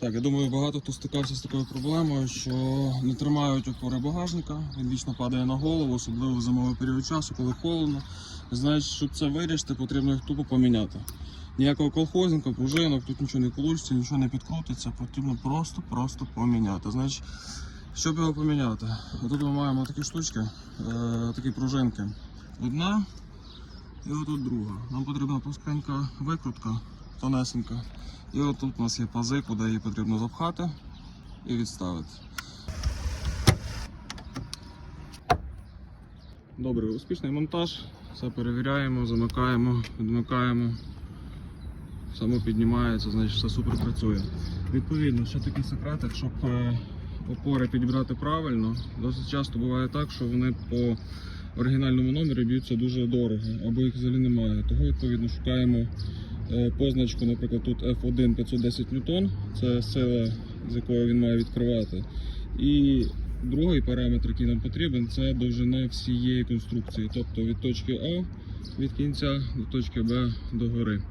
Так, я думаю, багато хто стикався з такою проблемою, що не тримають опори багажника, він вічно падає на голову, особливо в зимовий період часу, коли холодно. Значить, щоб це вирішити, потрібно їх тупо поміняти. Ніякого колхозника, пружинок, тут нічого не колучиться, нічого не підкрутиться, потрібно просто-просто поміняти. Значить, щоб його поміняти? Тут ми маємо такі штучки, е, такі пружинки. Одна і отут друга. Нам потрібна плоскенька викрутка, тонесенька. І отут у нас є пази, куди її потрібно запхати і відставити. Добре, успішний монтаж. Все перевіряємо, замикаємо, відмикаємо. Само піднімається, значить все супер працює. Відповідно, ще такий секретик, щоб е, опори підібрати правильно. Досить часто буває так, що вони по оригінальному номері б'ються дуже дорого, або їх взагалі немає. Того відповідно шукаємо позначку, наприклад, тут F1 510 ньютон, це сила, з якою він має відкривати. І другий параметр, який нам потрібен, це довжина всієї конструкції, тобто від точки А від кінця до точки Б до гори.